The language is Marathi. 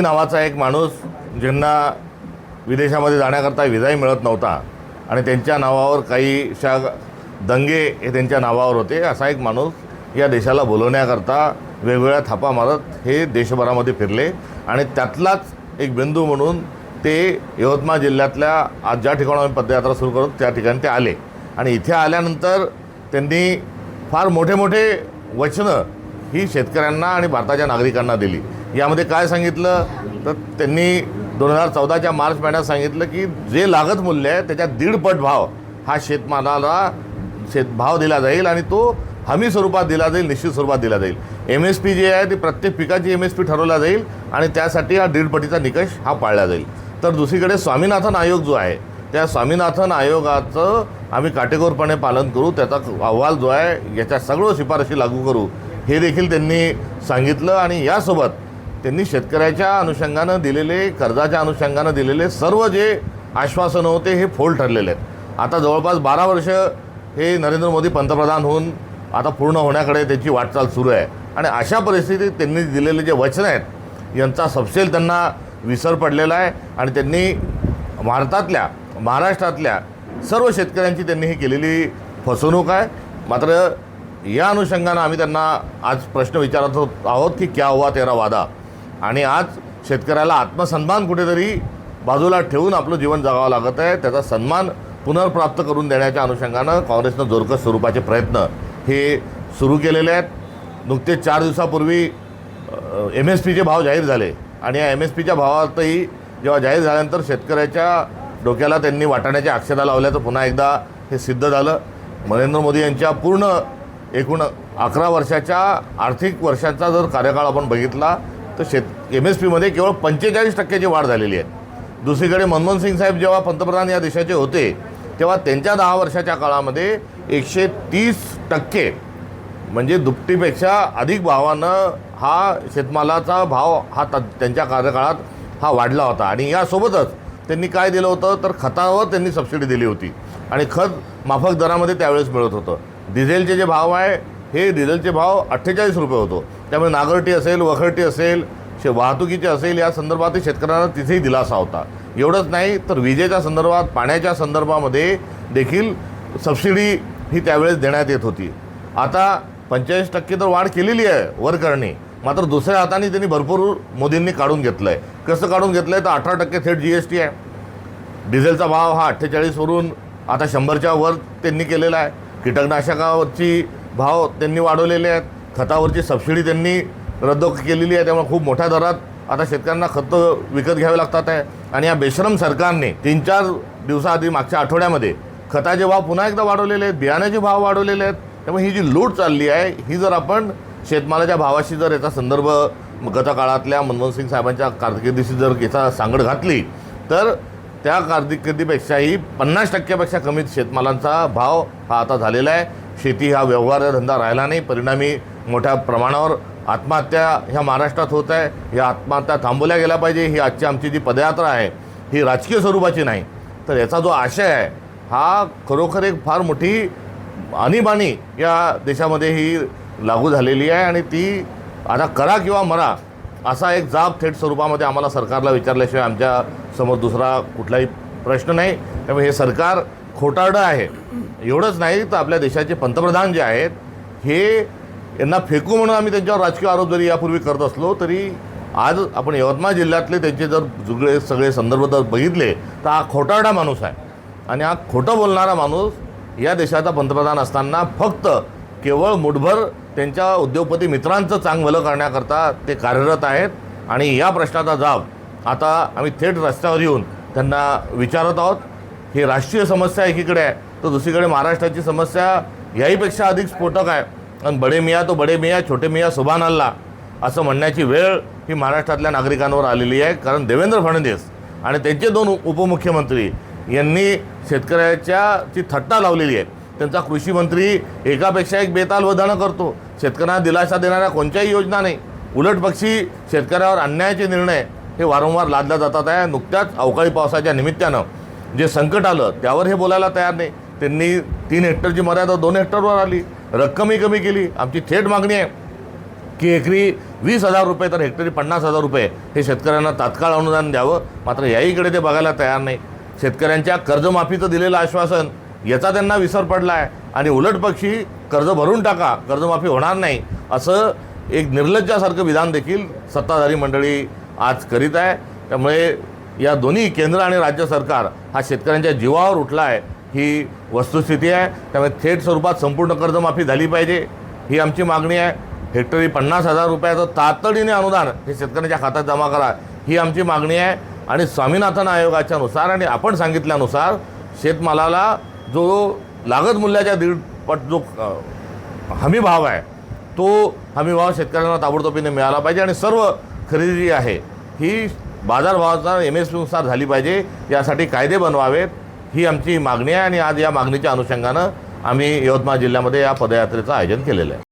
मोदी नावाचा एक माणूस ज्यांना विदेशामध्ये जाण्याकरता विजाही मिळत नव्हता आणि त्यांच्या नावावर काहीशा दंगे हे त्यांच्या नावावर होते असा एक माणूस या देशाला बोलवण्याकरता वेगवेगळ्या थापा मारत हे देशभरामध्ये फिरले आणि त्यातलाच एक बिंदू म्हणून ते यवतमाळ जिल्ह्यातल्या आज ज्या ठिकाणी आम्ही पदयात्रा सुरू करतो त्या ठिकाणी ते आले. आणि इथे आल्यानंतर त्यांनी फार मोठे मोठे वचनं ही शेतकऱ्यांना आणि भारताच्या नागरिकांना दिली. यामध्ये काय सांगितलं? तर त्यांनी दोन हजार चौदाच्या मार्च महिन्यात सांगितलं की जे लागत मूल्य आहे त्याच्या दीडपट भाव हा शेतमालाला शेत भाव दिला जाईल आणि तो हमी स्वरूपात दिला जाईल निश्चित स्वरूपात दिला जाईल. एम एस पी जी आहे ती प्रत्येक पिकाची एम एस पी ठरवला जाईल आणि त्यासाठी हा दीडपटीचा निकष हा पाळला जाईल. तर दुसरीकडे स्वामीनाथन आयोग जो आहे त्या स्वामीनाथन आयोगाचं आम्ही काटेकोरपणे पालन करू त्याचा अहवाल जो आहे याच्या सगळं शिफारशी लागू करू हे देखील त्यांनी सांगितलं आणि यासोबत त्यांनी शेतकऱ्याच्या अनुषंगानं दिलेले कर्जाच्या अनुषंगानं दिलेले सर्व जे आश्वासनं होते हे फोल ठरलेले आहेत. आता जवळपास बारा वर्ष हे नरेंद्र मोदी पंतप्रधान होऊन आता पूर्ण होण्याकडे त्याची वाटचाल सुरू आहे. आणि अशा परिस्थितीत त्यांनी दिलेले जे वचनं आहेत यांचा सपशेल त्यांना विसर पडलेला आहे. आणि त्यांनी भारतातल्या महाराष्ट्रातल्या सर्व शेतकऱ्यांची त्यांनी ही केलेली फसवणूक आहे. मात्र या अनुषंगानं आम्ही त्यांना आज प्रश्न विचारत होत आहोत की क्या हुआ तेरा वादा? आणि आज शेतकऱ्याला आत्मसन्मान कुठेतरी बाजूला ठेवून आपलं जीवन जगावं लागत आहे. त्याचा सन्मान पुनर्प्राप्त करून देण्याच्या अनुषंगानं काँग्रेसनं जोरकस स्वरूपाचे प्रयत्न हे सुरू केलेले आहेत. नुकतेच चार दिवसापूर्वी एम एस पीचे भाव जाहीर झाले. आणि या एम एस पीच्या भावातही जेव्हा जाहीर झाल्यानंतर शेतकऱ्याच्या डोक्याला त्यांनी वाटाण्याच्या अक्षता लावल्याचं पुन्हा एकदा हे सिद्ध झालं. नरेंद्र मोदी यांच्या पूर्ण एकूण अकरा वर्षाच्या आर्थिक वर्षाचा जर कार्यकाळ आपण बघितला तर शेत एम एस पीमध्ये केवळ पंचेचाळीस टक्क्याची वाढ झालेली आहे. दुसरीकडे मनमोहन सिंग साहेब जेव्हा पंतप्रधान या देशाचे होते तेव्हा त्यांच्या दहा वर्षाच्या काळामध्ये एकशे तीस टक्के म्हणजे दुपटीपेक्षा अधिक भावानं हा शेतमालाचा भाव हा त त्यांच्या कार्यकाळात हा वाढला होता. आणि यासोबतच त्यांनी काय दिलं होतं? तर खतावर त्यांनी सबसिडी दिली होती. आणि खत माफक दरामध्ये त्यावेळेस मिळत होतं. डिझेलचे जे भाव आहे हे डिझेलचे भाव अठ्ठेचाळीस रुपये होतो. त्यामुळे नागरटी असेल वखरटी असेल शे वाहतुकीचे असेल या संदर्भात शेतकऱ्यांना तिथेही दिलासा होता. एवढंच नाही तर विजेच्या संदर्भात पाण्याच्या संदर्भामध्ये देखील सबसिडी ही त्यावेळेस देण्यात येत होती. आता पंचेचाळीस टक्के तर वाढ केलेली आहे वर करणे मात्र दुसऱ्या हाताने त्यांनी भरपूर मोदींनी काढून घेतलं आहे कसं काढून घेतलं आहे तर अठरा टक्के थेट जी एस टी आहे. डिझेलचा भाव हा अठ्ठेचाळीसवरून आता शंभरच्या वर त्यांनी केलेला आहे. कीटकनाशकावरची भाव त्यांनी वाढवलेले आहेत. खतावरची सबसिडी त्यांनी रद्द केलेली आहे. त्यामुळे खूप मोठ्या दरात आता शेतकऱ्यांना खतं विकत घ्यावे लागतात आहे. आणि या बेशरम सरकारने तीन चार दिवसाआधी मागच्या आठवड्यामध्ये खताचे भाव पुन्हा एकदा वाढवलेले आहेत. बियाण्याचे भाव वाढवलेले आहेत. त्यामुळे ही जी लूट चालली आहे ही जर आपण शेतमालाच्या भावाशी जर याचा संदर्भ गतकाळातल्या मनमोहन सिंग साहेबांच्या कारकिर्दीशी जर याचा सांगड घातली तर त्या कारकिर्दीपेक्षाही पन्नास टक्क्यापेक्षा कमी शेतमालांचा भाव हा आता झालेला आहे. शेती हा व्यवहार धंदा राहिला नाही. परिणामी मोठ्या प्रमाणावर आत्महत्या ह्या महाराष्ट्रात होत आहे. या आत्महत्या थांबवल्या गेल्या पाहिजे. ही आजची आमची जी पदयात्रा आहे ही राजकीय स्वरूपाची नाही. तर याचा जो आशय आहे हा खरोखर एक फार मोठी आणीबाणी या देशामध्ये ही लागू झालेली आहे आणि ती आता करा किंवा मरा असा एक जाब थेट स्वरूपामध्ये आम्हाला सरकारला विचारल्याशिवाय आमच्यासमोर दुसरा कुठलाही प्रश्न नाही. त्यामुळे हे सरकार खोटारडं आहे. एवढंच नाही तर आपल्या देशाचे पंतप्रधान जे आहेत हे यांना फेकू म्हणून आम्ही त्यांच्यावर राजकीय आरोप जरी यापूर्वी करत असलो तरी आज आपण यवतमाळ जिल्ह्यातले त्यांचे जर जुगळे सगळे संदर्भ जर बघितले तर हा खोटारडा माणूस आहे. आणि हा खोटं बोलणारा माणूस या देशाचा पंतप्रधान असताना फक्त केवळ मुठभर त्यांच्या उद्योगपती मित्रांचं चांग भलं करण्याकरता ते कार्यरत आहेत. आणि या प्रश्नाचा जाब आता आम्ही थेट रस्त्यावर येऊन त्यांना विचारत आहोत. ही राष्ट्रीय समस्या एकीकडे आहे तर दुसरीकडे महाराष्ट्राची समस्या याहीपेक्षा अधिक स्फोटक आहे. आणि बडे मिया तो बडे मिया छोटे मिया सुभान अल्ला असं म्हणण्याची वेळ ही महाराष्ट्रातल्या नागरिकांवर आलेली आहे. कारण देवेंद्र फडणवीस आणि त्यांचे दोन उपमुख्यमंत्री यांनी शेतकऱ्याच्या ती थट्टा लावलेली आहे. त्यांचा कृषी मंत्री एकापेक्षा एक बेताल वधानं करतो. शेतकऱ्यांना दिलासा देणाऱ्या कोणत्याही योजना नाही. उलट पक्षी शेतकऱ्यावर अन्यायाचे निर्णय हे वारंवार लादल्या जातात आहे. नुकत्याच अवकाळी पावसाच्या निमित्तानं जे संकट आलं त्यावर हे बोलायला तयार नाही. त्यांनी तीन हेक्टरची मर्यादा दोन हेक्टरवर आली. रक्कमही कमी केली. आमची थेट मागणी आहे की एकरी वीस हजार रुपये तर हेक्टरी पन्नास हजार रुपये हे शेतकऱ्यांना तात्काळ अनुदान द्यावं. मात्र याहीकडे ते बघायला तयार नाही. शेतकऱ्यांच्या कर्जमाफीचं दिलेलं आश्वासन याचा त्यांना विसर पडला आहे आणि उलटपक्षी कर्ज भरून टाका. कर्जमाफी होणार नाही. असं एक निर्लज्जासारखं विधान देखील सत्ताधारी मंडळी आज करीत आहे. त्यामुळे या दोन्ही केंद्र आणि राज्य सरकार हा शेतकऱ्यांच्या जीवावर उठला आहे ही वस्तुस्थिती आहे. त्यामुळे थेट स्वरूपात संपूर्ण कर्जमाफी झाली पाहिजे. ही आमची मागणी आहे. हेक्टरी पन्नास हजार रुपयाचं तातडीने अनुदान हे शेतकऱ्यांच्या खात्यात जमा करा. ही आमची मागणी आहे. आणि स्वामीनाथन आयोगाच्या नुसार आणि आपण सांगितल्यानुसार शेतमालाला जो लागत मूल्याच्या दीडपट जो हमी भाव आहे तो हमी भाव शेतकऱ्यांना ताबडतोबीने मिळाला पाहिजे. आणि सर्व खरेदी जी आहे ही बाजारभावाचा एम एस पीनुसार झाली पाहिजे. यासाठी कायदे बनवावेत. ही आमची मागणी आहे आणि आज या मागणीच्या अनुषंगानं आम्ही यवतमाळ जिल्ह्यामध्ये या पदयात्रेचं आयोजन केलेलं आहे.